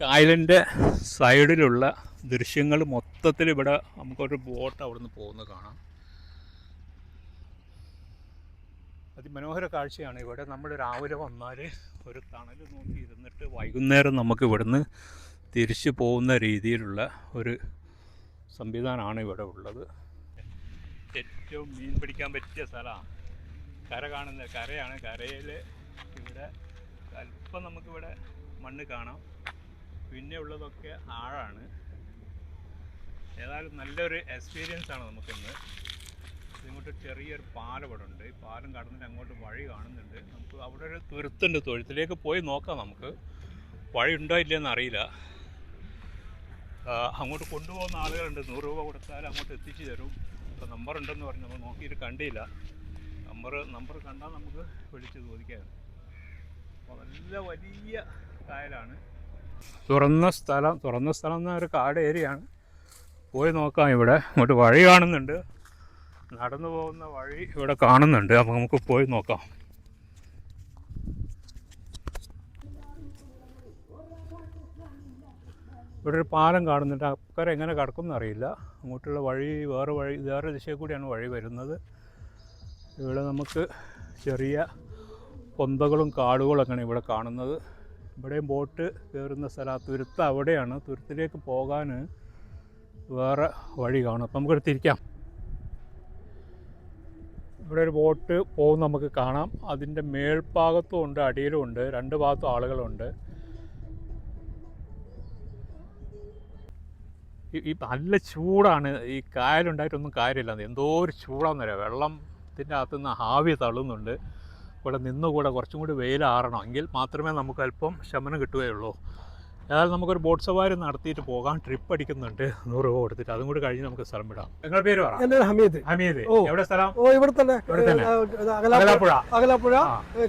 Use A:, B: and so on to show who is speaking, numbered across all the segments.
A: കായലിന്റെ സൈഡിലുള്ള ദൃശ്യങ്ങൾ മൊത്തത്തിൽ ഇവിടെ നമുക്കൊരു ബോട്ട് അവിടെ നിന്ന് പോകുന്നത് കാണാം. അതിമനോഹര കാഴ്ചയാണ് ഇവിടെ. നമ്മൾ രാവിലെ വന്നാൽ ഒരു തണൽ നോക്കി ഇരുന്നിട്ട് വൈകുന്നേരം നമുക്ക് ഇവിടുന്ന് തിരിച്ചു പോകുന്ന രീതിയിലുള്ള ഒരു സംവിധാനമാണ് ഇവിടെ ഉള്ളത്. ഏറ്റവും മീൻ പിടിക്കാൻ പറ്റിയ സ്ഥലമാണ്. കര കാണുന്ന കരയാണ്. കരയിൽ ഇവിടെ അല്പം നമുക്കിവിടെ മണ്ണ് കാണാം. പിന്നെ ഉള്ളതൊക്കെ ആഴാണ്. ഏതായാലും നല്ലൊരു എക്സ്പീരിയൻസ് ആണ് നമുക്കിന്ന്. ഇങ്ങോട്ട് ചെറിയൊരു പാലം ഇവിടെ ഉണ്ട് ഈ പാലം കടന്നിട്ട് അങ്ങോട്ട് വഴി കാണുന്നുണ്ട്. നമുക്ക് അവിടെ ഒരു തുരുത്തുണ്ട്. തൊഴുത്തിലേക്ക് പോയി നോക്കാം നമുക്ക്. വഴി ഉണ്ടോ ഇല്ലയെന്ന് അറിയില്ല. അങ്ങോട്ട് കൊണ്ടുപോകുന്ന ആളുകളുണ്ട്. നൂറ് രൂപ കൊടുത്താൽ അങ്ങോട്ട് എത്തിച്ചു തരും. ഇപ്പോൾ നമ്പർ ഉണ്ടെന്ന് പറഞ്ഞു. നമ്മൾ നോക്കിയിട്ട് കണ്ടില്ല. നമ്പർ നമ്പർ കണ്ടാൽ നമുക്ക് വിളിച്ച് ചോദിക്കാം. അപ്പോൾ നല്ല വലിയ കായലാണ്. തുറന്ന സ്ഥലം തുറന്ന സ്ഥലം എന്ന ഒരു കാട് ഏരിയയാണ്. പോയി നോക്കാം ഇവിടെ. ഇങ്ങോട്ട് വഴി കാണുന്നുണ്ട്. നടന്നു പോകുന്ന വഴി ഇവിടെ കാണുന്നുണ്ട്. അപ്പോൾ നമുക്ക് പോയി നോക്കാം. ഇവിടെ ഒരു പാലം കാണുന്നുണ്ട്. അക്കരെ എങ്ങനെ കിടക്കുമെന്ന് അറിയില്ല. അങ്ങോട്ടുള്ള വഴി വേറെ വഴി വേറെ ദിശയിൽ കൂടിയാണ് വഴി വരുന്നത്. ഇവിടെ നമുക്ക് ചെറിയ പൊന്തകളും കാടുകളും ഒക്കെയാണ് ഇവിടെ കാണുന്നത്. ഇവിടെയും ബോട്ട് കയറുന്ന സ്ഥലം തുരുത്ത് അവിടെയാണ്. തുരുത്തിലേക്ക് പോകാൻ വേറെ വഴി കാണും. അപ്പം നമുക്കിവിടെ തിരിക്കാം. ഇവിടെ ഒരു ബോട്ട് പോകുന്ന നമുക്ക് കാണാം. അതിന്റെ മേൽഭാഗത്തും ഉണ്ട് അടിയിലും ഉണ്ട്. രണ്ട് ഭാഗത്തും ആളുകളുണ്ട്. ഈ നല്ല ചൂടാണ്. ഈ കായലുണ്ടായിട്ടൊന്നും കാര്യമില്ല. എന്തോ ഒരു ചൂടാന്നറിയാം വെള്ളത്തിന്റെ അകത്തുനിന്ന് ആവി തള്ളുന്നുണ്ട്. ഇവിടെ നിന്നുകൂടെ കുറച്ചും കൂടി വെയിലാറണം. എങ്കിൽ മാത്രമേ നമുക്ക് അല്പം ശമനം കിട്ടുകയുള്ളൂ. ഏതായാലും നമുക്കൊരു ബോട്ട് സവാരി നടത്തിയിട്ട് പോകാം ട്രിപ്പ് അടിക്കുന്നുണ്ട്. നൂറ് രൂപ കൊടുത്തിട്ട്. അതും കൂടി കഴിഞ്ഞ് നമുക്ക് സ്ഥലം വിടാം. നിങ്ങളുടെ പേര് പറ.
B: എന്റെ ഹമീദ്.
A: ഹമീദ്. എവിടെ സ്ഥലം?
B: ഓ ഇവിടെ തന്നെ. അകലാപ്പുഴ.
A: അകലാപ്പുഴ.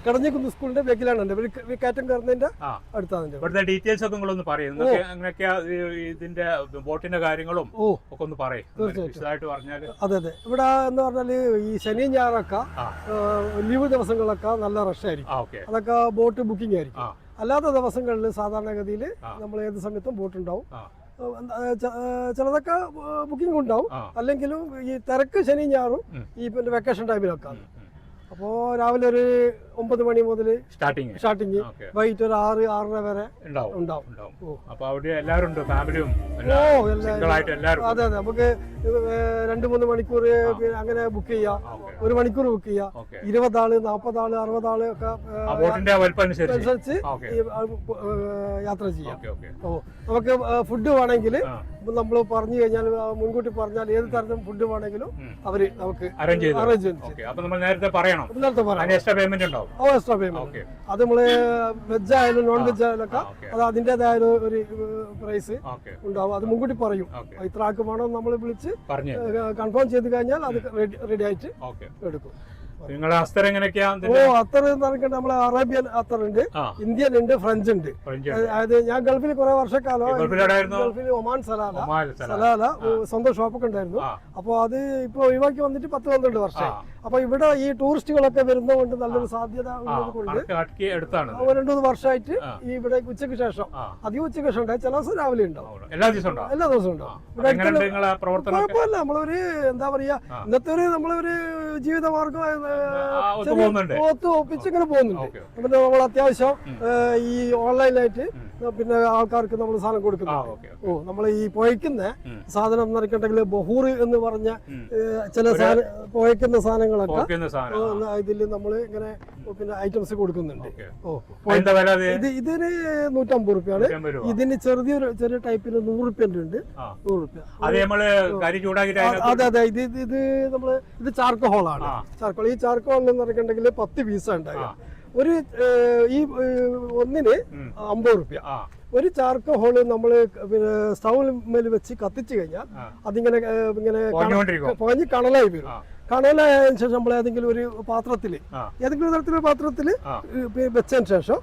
B: കടഞ്ഞിക്കുന്ന് സ്കൂളിന്റെ ബേക്കിലാണ് എന്റെ. കയറ്റം കയറുന്നതിന്റെ അടുത്താണ്
A: ഇവിടുത്തെ ഡീറ്റെയിൽസ് ഒക്കെ നിങ്ങളൊന്ന് പറയും. ഈ- ഇതിന്റെ ബോട്ടിന്റെ കാര്യങ്ങളും ഒക്കെ ഒന്ന് പറയും. വിശദമായിട്ട് പറഞ്ഞാൽ
B: അതെ അതെ. ഇവിടെ എന്ന് പറഞ്ഞാൽ ഈ ശനി ഞായറൊക്കെ ലീവ് ദിവസങ്ങളൊക്കെ നല്ല റഷ് ആയിരിക്കും. അതൊക്കെ ബോട്ട് ബുക്കിംഗ് ആയിരിക്കും. അല്ലാത്ത ദിവസങ്ങളിൽ സാധാരണഗതിയിൽ നമ്മൾ ഏത് സമയത്തും ബോട്ട് ഉണ്ടാവും.
A: ആ.
B: ഏ, എന്താ, ഏ, ച- ഏ, ചിലതൊക്കെ ബുക്കിംഗ് ഉണ്ടാവും. അല്ലെങ്കിലും ഈ തിരക്ക് ശനി
A: ഞാറും
B: ഈ പിന്നെ വെക്കേഷൻ ടൈമിലൊക്കെ അപ്പോൾ രാവിലെ ഒരു ഒമ്പത് മണി മുതൽ
A: സ്റ്റാർട്ടിങ്.
B: സ്റ്റാർട്ടിങ് വൈകിട്ട് ഒരു ആറ് ആറര വരെ
A: ഉണ്ടാവും.
B: ഉണ്ടാവും.
A: ഉണ്ടാവും. അപ്പൊ അവിടെ എല്ലാവരും ഉണ്ട് ഫാമിലിയും
B: ഓ
A: എല്ലാവരും.
B: അതെ അതെ. നമുക്ക് രണ്ട് മൂന്ന് മണിക്കൂർ അങ്ങനെ ബുക്ക് ചെയ്യാം. ഒരു മണിക്കൂർ ബുക്ക് ചെയ്യാം. ഇരുപതാൾ നാപ്പതാൾ അറുപതാൾ ഒക്കെ ആൾ
A: ഒക്കെ ബോട്ടിന്റെ വലിപ്പം അനുസരിച്ച്
B: യാത്ര ചെയ്യാം. ഓ നമുക്ക് ഫുഡ് വേണമെങ്കിൽ നമ്മൾ പറഞ്ഞു കഴിഞ്ഞാൽ മുൻകൂട്ടി പറഞ്ഞാൽ ഏത് തരത്തിൽ ഫുഡ് വേണമെങ്കിലും
A: അവർ
B: അവർ നമുക്ക്
A: അറേഞ്ച് ചെയ്യും
B: അറേഞ്ച്
A: നേരത്തെ പറയണം.
B: നേരത്തെ പറയാം
A: അതിന് എക്സ്ട്രാ പേയ്മെന്റ് ഉണ്ടാവും
B: ഓ എക്സ്ട്രാ പേയ്മെന്റ് അത് നമ്മൾ വെജ് ആയാലും നോൺ വെജ് ആയാലും ഒക്കെ അത് അതിന്റെതായ ഒരു പ്രൈസ് ഉണ്ടാവും. അത് മുൻകൂട്ടി പറയും. ഇത്ര ആൾക്ക് വേണം നമ്മൾ വിളിച്ച് കൺഫേം ചെയ്ത് കഴിഞ്ഞാൽ അത് റെഡി ആയിട്ട് എടുക്കും.
A: നിങ്ങളുടെ അസ്തർ എങ്ങനെയൊക്കെയാ
B: ഓ അത്തർ പറഞ്ഞിട്ട് നമ്മളെ അറേബ്യൻ അത്തർ ഉണ്ട് ഇന്ത്യൻ ഉണ്ട് ഫ്രഞ്ച് ഉണ്ട്. അതായത് ഞാൻ ഗൾഫിൽ കുറെ വർഷക്കാലം? ഗൾഫിൽ ഒമാൻ സലാല. സലാല. സ്വന്തം ഷോപ്പൊക്കെ ഉണ്ടായിരുന്നു. അപ്പോൾ അത് ഇപ്പോൾ ഒഴിവാക്കി വന്നിട്ട് പത്ത് പന്ത്രണ്ട് വർഷം. അപ്പൊ ഇവിടെ ഈ ടൂറിസ്റ്റുകളൊക്കെ വരുന്നതുകൊണ്ട് നല്ലൊരു സാധ്യത ഉള്ളത് കൊണ്ട് രണ്ടു മൂന്ന് വർഷമായിട്ട് ഈ ഇവിടെ ഉച്ചയ്ക്ക് ശേഷം. അധികം ഉച്ചയ്ക്ക് ശേഷം ഉണ്ടാവും ചില ദിവസം രാവിലെ ഉണ്ടാവും.
A: എല്ലാ ദിവസവും ഉണ്ടാവും?
B: ഇവിടെ
A: നിങ്ങളെ
B: കുഴപ്പമില്ല. നമ്മളൊരു എന്താ പറയാ. ഇന്നത്തെ ഒരു നമ്മളൊരു ജീവിതമാർഗം
A: ഒത്തു
B: ഒപ്പിച്ച് ഇങ്ങനെ പോകുന്നുണ്ട്. പിന്നെ നമ്മൾ അത്യാവശ്യം ഈ ഓൺലൈനായിട്ട്. പിന്നെ ആൾക്കാർക്ക് നമ്മൾ സാധനം
A: കൊടുക്കുന്നു.
B: ഓ നമ്മൾ ഈ പുഴയ്ക്കുന്ന സാധനം നിറയ്ക്കണ്ടെങ്കിൽ ബഹൂർ എന്ന് പറഞ്ഞ ചില സാധനം പുഴയ്ക്കുന്ന സാധനങ്ങളൊക്കെ ഇതിൽ നമ്മൾ ഇങ്ങനെ പിന്നെ ഐറ്റംസ് കൊടുക്കുന്നുണ്ട്. ഓ ഇത് ഇതിന് നൂറ്റമ്പത് റുപ്യാണ്. ഇതിന് ചെറിയൊരു ചെറിയ ടൈപ്പിന് നൂറ് റുപ്യന്റെ ഉണ്ട്. നൂറ് റുപ്യ.
A: അതെ
B: അതെ ഇത് ഇത് നമ്മൾ ഇത് ചാർക്കോളാണ്
A: ആ.
B: ചാർക്കോൾ. ഈ ചാർക്കോൾ എന്ന് പറഞ്ഞിട്ടുണ്ടെങ്കിൽ പത്ത് പീസ് ഉണ്ടാകുക. ഒരു ഈ ഒന്നിന്. അമ്പത് റുപ്യ ഒരു ചാർക്കോൾ നമ്മൾ പിന്നെ സ്റ്റൗവിൽ വെച്ച് കത്തിച്ചു കഴിഞ്ഞാൽ. അതിങ്ങനെ ഇങ്ങനെ പുകഞ്ഞ് കണലായി വരും കണലായതിനു ശേഷം നമ്മൾ ഏതെങ്കിലും ഒരു പാത്രത്തിൽ ഏതെങ്കിലും തരത്തിലുള്ള പാത്രത്തിൽ വെച്ചതിന് ശേഷം.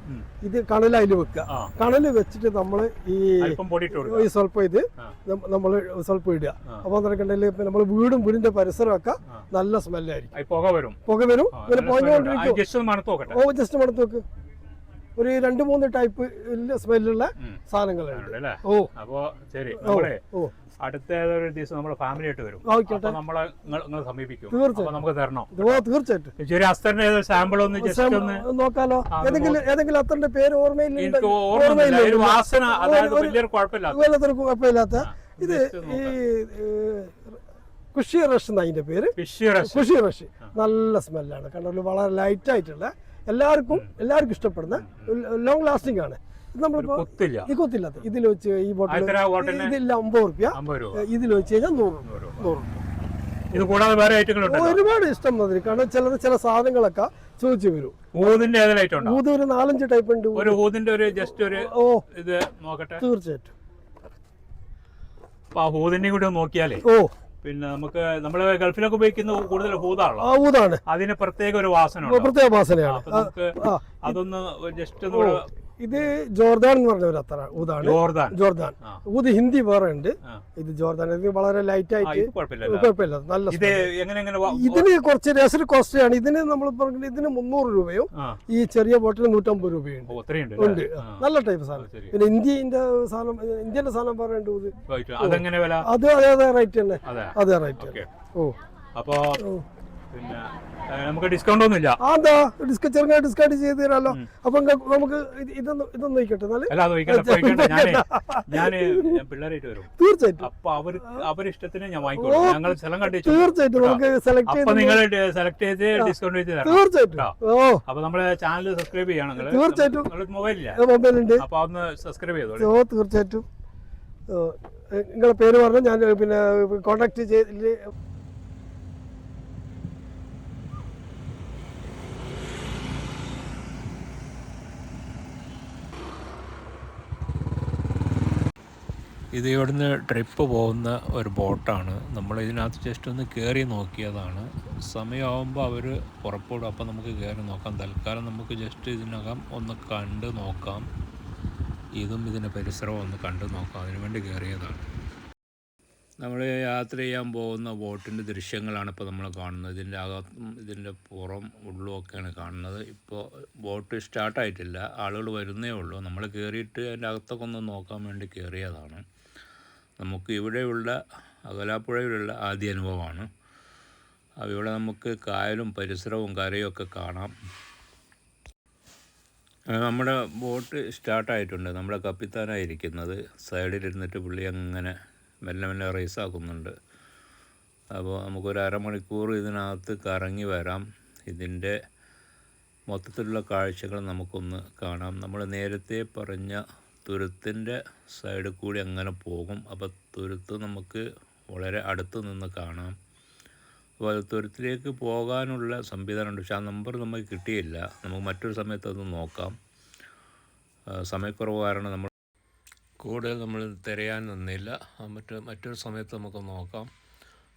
B: ഇത് കണലായി വെക്കുക. കണൽ വെച്ചിട്ട് നമ്മൾ ഈ സ്വല്പം ഇത്. നമ്മൾ സ്വല്പം ഇടുക. അപ്പൊ എന്നിട്ടുണ്ടെങ്കിൽ നമ്മൾ വീടും വീടിന്റെ പരിസരമൊക്കെ. നല്ല സ്മെല്ലായിരിക്കും.
A: പുക വരും.
B: പുക വരും.
A: പിന്നെ.
B: പോഞ്ഞുകൊണ്ടിരിക്കും
A: ജസ്റ്റ് മണത്ത്
B: നോക്ക്. ഒരു രണ്ട് മൂന്ന് ടൈപ്പ് സ്മെല്ലുള്ള
C: സാധനങ്ങൾ
B: സാധനങ്ങളുണ്ട്. ഓ.
C: അപ്പോൾ ശരി അടുത്ത ഏതൊരു ദിവസം നമ്മൾ ഫാമിലി ആയിട്ട് വരും. നമ്മളെ നിങ്ങൾ സമീപിക്കും.
B: തീർച്ചയായും.
C: നമുക്ക് തരണം.
B: തീർച്ചയായിട്ടും.
C: ശരി അസ്തറിന്റെ സാമ്പിൾ ഒന്ന് ജസ്റ്റ് ഒന്ന്
B: നോക്കാലോ. ഏതെങ്കിലും ഏതെങ്കിലും അത്തറിന്റെ പേര് ഓർമ്മയില്ല.
C: വാസന അതായത് വലിയൊരു
B: കുഴപ്പമില്ലാത്ത ഇത് ഈ കുഷി റഷ് എന്ന അതിന്റെ പേര്? കുഷി റഷ്. നല്ല സ്മെല്ലാണ്. കണ്ടു വളരെ ലൈറ്റ് ആയിട്ടുള്ള എല്ലാവർക്കും എല്ലാവർക്കും ഇഷ്ടപ്പെടുന്ന ലോങ് ലാസ്റ്റിംഗ് ആണ്. നമ്മളിപ്പോ കൊത്തില്ലാത്ത ഇതിൽ വെച്ച് ഈ ബോട്ടിൽ
C: ബോട്ടിന്
B: അമ്പത് റുപ്യ ഇതിൽ വെച്ച് കഴിഞ്ഞാൽ നൂറ്
C: നൂറ് ഇത് കൂടാതെ വേറെ ഐറ്റങ്ങളുണ്ടല്ലോ
B: ഒരുപാട് ഇഷ്ടം മതി കാരണം ചിലത് ചില സാധനങ്ങളൊക്കെ ചോദിച്ചു വരും.
C: ഊതിന്റെ ഉണ്ടോ?
B: ഊത് ഒരു നാലഞ്ച് ടൈപ്പ് ഉണ്ട്.
C: ഒരു ഊതിന്റെ ഒരു ജസ്റ്റ് ഒരു
B: ഓ
C: ഇത് നോക്കട്ടെ.
B: തീർച്ചയായിട്ടും.
C: അപ്പൊ ആ ഹൂതിന്റെയും കൂടി നോക്കിയാലേ.
B: ഓ
C: പിന്നെ നമുക്ക് നമ്മൾ ഗൾഫിലൊക്കെ ഉപയോഗിക്കുന്ന കൂടുതൽ ഹൂതാണല്ലോ
B: ആ ഊതാണ്.
C: അതിന് പ്രത്യേക ഒരു വാസന
B: പ്രത്യേക വാസനയാണ്.
C: അതൊന്ന് ജസ്റ്റ് ഒന്ന്
B: ഇത് ജോർദാൻ എന്ന് പറഞ്ഞ ഒരു അത്ര ഊതാണ്.
C: ജോർദാൻ.
B: ജോർദാൻ. ഊത് ഹിന്ദി വേറെ ഉണ്ട്. ഇത് ജോർദാൻ. ഇത് വളരെ ലൈറ്റ് ആയിട്ട് കുഴപ്പമില്ല. നല്ല ഇതിന് കുറച്ച് രസം കോസ്റ്റ് ആണ്. ഇതിന് നമ്മൾ പറഞ്ഞ ഇതിന് മുന്നൂറ് രൂപയും ഈ ചെറിയ ബോട്ടിൽ നൂറ്റമ്പത്
C: അത്രയും ഉണ്ട്.
B: നല്ല ടൈപ്പ് സാധനം. പിന്നെ ഇന്ത്യന്റെ സാധനം ഇന്ത്യന്റെ സാധനം പറയുന്നുണ്ട് ഊത്. അത് അതേ അതേ റേറ്റ് തന്നെ.
C: അതെ.
B: റേറ്റ് ഓ.
C: അപ്പോ. പിന്നെ നമുക്ക് ഡിസ്കൗണ്ട് ഒന്നുമില്ല.
B: അതാ ഡിസ്കൗണ്ട് ചെറുങ്ങനെ ഡിസ്കൗണ്ട് ചെയ്ത് തരാമല്ലോ അപ്പൊ നമുക്ക് ഇതൊന്നും നോക്കട്ടെ
C: ഞാൻ പിള്ളേരായിട്ട് വരും.
B: തീർച്ചയായിട്ടും.
C: അപ്പൊ അവർ അവരിഷ്ടത്തിന് ഞാൻ വാങ്ങിക്കോളൂ ഞങ്ങൾ സ്ഥലം
B: തീർച്ചയായിട്ടും നമുക്ക് സെലക്ട് ചെയ്ത്
C: നിങ്ങൾ സെലക്ട് ചെയ്ത് ഡിസ്കൗണ്ട് ചെയ്ത്
B: തീർച്ചയായിട്ടും.
C: അപ്പൊ നമ്മളെ ചാനൽ സബ്സ്ക്രൈബ് ചെയ്യണം നിങ്ങൾ
B: തീർച്ചയായിട്ടും.
C: മൊബൈലില്ല അപ്പൊ ഒന്ന് സബ്സ്ക്രൈബ്
B: തീർച്ചയായിട്ടും. നിങ്ങളെ പേര് പറഞ്ഞു ഞാൻ പിന്നെ കോണ്ടാക്ട് ചെയ്ത്
C: ഇത് ഇവിടുന്ന് ട്രിപ്പ് പോകുന്ന ഒരു ബോട്ടാണ്. നമ്മൾ ഇതിനകത്ത് ജസ്റ്റ് ഒന്ന് കയറി നോക്കിയതാണ്. സമയമാകുമ്പോൾ അവർ പുറപ്പെടും. അപ്പം നമുക്ക് കയറി നോക്കാം. തൽക്കാലം നമുക്ക് ജസ്റ്റ് ഇതിനകം ഒന്ന് കണ്ട് നോക്കാം. ഇതും ഇതിന്റെ പരിസരവും ഒന്ന് കണ്ട് നോക്കാം. അതിനുവേണ്ടി കയറിയതാണ് നമ്മൾ യാത്ര ചെയ്യാൻ പോകുന്ന ബോട്ടിന്റെ ദൃശ്യങ്ങളാണ് ഇപ്പോൾ നമ്മൾ കാണുന്നത്. ഇതിന്റെ അകത്തും ഇതിന്റെ പുറം ഉള്ളും ഒക്കെയാണ് കാണുന്നത്. ഇപ്പോൾ ബോട്ട് സ്റ്റാർട്ടായിട്ടില്ല. ആളുകൾ വരുന്നേ ഉള്ളൂ. നമ്മൾ കയറിയിട്ട് അതിന്റെ അകത്തൊക്കെ ഒന്ന് നോക്കാൻ വേണ്ടി കയറിയതാണ് നമുക്ക് ഇവിടെയുള്ള അകലാപ്പുഴയിലുള്ള ആദ്യ അനുഭവമാണ്. ഇവിടെ നമുക്ക് കായലും പരിസരവും കരയും ഒക്കെ കാണാം നമ്മുടെ ബോട്ട് സ്റ്റാർട്ടായിട്ടുണ്ട്. നമ്മുടെ കപ്പിത്താനായിരിക്കുന്നത് സൈഡിലിരുന്നിട്ട് പുള്ളി അങ്ങനെ മെല്ലെ മെല്ലെ റേസാക്കുന്നുണ്ട്. അപ്പോൾ നമുക്കൊരു അരമണിക്കൂർ ഇതിനകത്ത് കറങ്ങി വരാം. ഇതിന്റെ മൊത്തത്തിലുള്ള കാഴ്ചകൾ നമുക്കൊന്ന് കാണാം. നമ്മൾ നേരത്തെ പറഞ്ഞ തുരുത്തിന്റെ സൈഡിൽ കൂടി അങ്ങനെ പോകും. അപ്പോൾ തുരുത്ത് നമുക്ക് വളരെ അടുത്ത് നിന്ന് കാണാം. അപ്പോൾ അത് തുരുത്തിലേക്ക് പോകാനുള്ള സംവിധാനമുണ്ട്. പക്ഷേ ആ നമ്പർ നമുക്ക് കിട്ടിയില്ല. നമുക്ക് മറ്റൊരു സമയത്ത് അത് നോക്കാം. സമയക്കുറവ് കാരണം നമ്മൾ കൂടുതൽ നമ്മൾ തിരയാൻ നിന്നില്ല. മറ്റ് മറ്റൊരു സമയത്ത് നമുക്ക് നോക്കാം.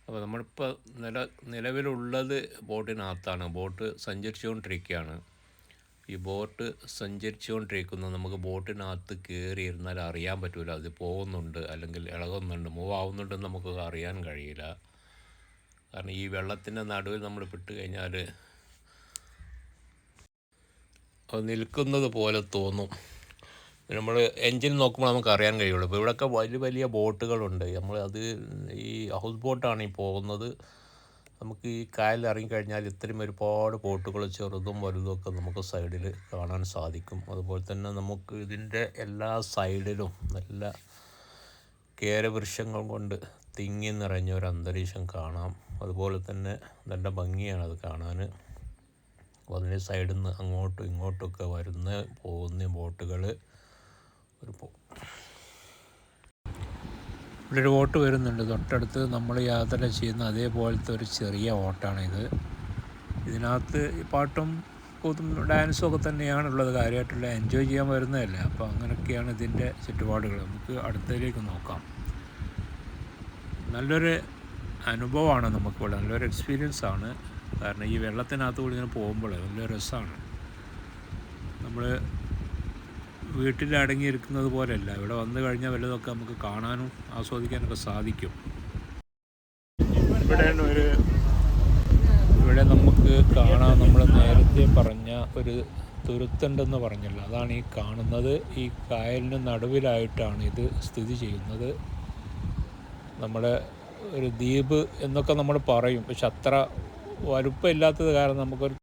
C: അപ്പോൾ നമ്മളിപ്പോൾ നില നിലവിലുള്ളത് ബോട്ടിനകത്താണ്. ബോട്ട് സഞ്ചരിച്ചുകൊണ്ടിരിക്കുകയാണ്. ഈ ബോട്ട് സഞ്ചരിച്ചുകൊണ്ടിരിക്കുന്നത് നമുക്ക് ബോട്ടിനകത്ത് കയറി ഇരുന്നാൽ അറിയാൻ പറ്റില്ല അത് പോകുന്നുണ്ട് അല്ലെങ്കിൽ ഇളകുന്നുണ്ട്. മൂവ് ആവുന്നുണ്ടെന്ന് നമുക്ക് അറിയാൻ കഴിയില്ല. കാരണം ഈ വെള്ളത്തിന്റെ നടുവിൽ നമ്മൾ പെട്ട് കഴിഞ്ഞാൽ അത് നിൽക്കുന്നത് പോലെ തോന്നും. നമ്മൾ എൻജിൻ നോക്കുമ്പോൾ നമുക്ക് അറിയാൻ കഴിയുള്ളൂ. ഇപ്പോൾ ഇവിടെയൊക്കെ വലിയ വലിയ ബോട്ടുകളുണ്ട്. നമ്മൾ അത് ഈ ഹൗസ് ബോട്ടാണ് ഈ പോകുന്നത്. നമുക്ക് ഈ കായലിൽ ഇറങ്ങിക്കഴിഞ്ഞാൽ ഇത്രയും ഒരുപാട് ബോട്ടുകൾ ചെറുതും വലുതും ഒക്കെ നമുക്ക് സൈഡിൽ കാണാൻ സാധിക്കും. അതുപോലെ തന്നെ നമുക്ക് ഇതിന്റെ എല്ലാ സൈഡിലും നല്ല കേരവൃക്ഷങ്ങൾ കൊണ്ട് തിങ്ങി നിറഞ്ഞ ഒരു അന്തരീക്ഷം കാണാം. അതുപോലെ തന്നെ നല്ല ഭംഗിയാണ് അത് കാണാൻ. അതിന്റെ സൈഡിൽ നിന്ന് അങ്ങോട്ടും ഇങ്ങോട്ടുമൊക്കെ വരുന്ന പോകുന്ന ബോട്ടുകൾ ഒരു ഇവിടെ ഒരു ഓട്ട് വരുന്നുണ്ട്. തൊട്ടടുത്ത് നമ്മൾ യാത്ര ചെയ്യുന്ന അതേപോലത്തെ ഒരു ചെറിയ ഓട്ടാണിത് ഇതിനകത്ത് പാട്ടും കൂത്തും ഡാൻസും ഒക്കെ തന്നെയാണുള്ളത് കാര്യമായിട്ടുള്ള എൻജോയ് ചെയ്യാൻ വരുന്നതല്ല. അപ്പോൾ അങ്ങനെയൊക്കെയാണ് ഇതിന്റെ ചുറ്റുപാടുകൾ. നമുക്ക് അടുത്തതിലേക്ക് നോക്കാം. നല്ലൊരു അനുഭവമാണ് നമുക്കിവിടെ. നല്ലൊരു എക്സ്പീരിയൻസ് ആണ്. കാരണം ഈ വെള്ളത്തിനകത്ത് കൂടി ഇങ്ങനെ പോകുമ്പോൾ നല്ല രസമാണ്. നമ്മൾ വീട്ടിൽ അടങ്ങിയിരിക്കുന്നത് പോലെയല്ല. ഇവിടെ വന്നു കഴിഞ്ഞാൽ വല്ലതൊക്കെ നമുക്ക് കാണാനും ആസ്വദിക്കാനൊക്കെ സാധിക്കും. ഇവിടെ ഒരു ഇവിടെ നമുക്ക് കാണാൻ നമ്മൾ നേരത്തെ പറഞ്ഞ ഒരു തുരുത്തുണ്ടെന്ന് പറഞ്ഞല്ലോ. അതാണ് ഈ കാണുന്നത്. ഈ കായലിന് നടുവിലായിട്ടാണ് ഇത് സ്ഥിതി ചെയ്യുന്നത്. നമ്മുടെ ഒരു ദ്വീപ് എന്നൊക്കെ നമ്മൾ പറയും. പക്ഷെ അത്ര വലുപ്പമില്ലാത്തത് കാരണം നമുക്കൊരു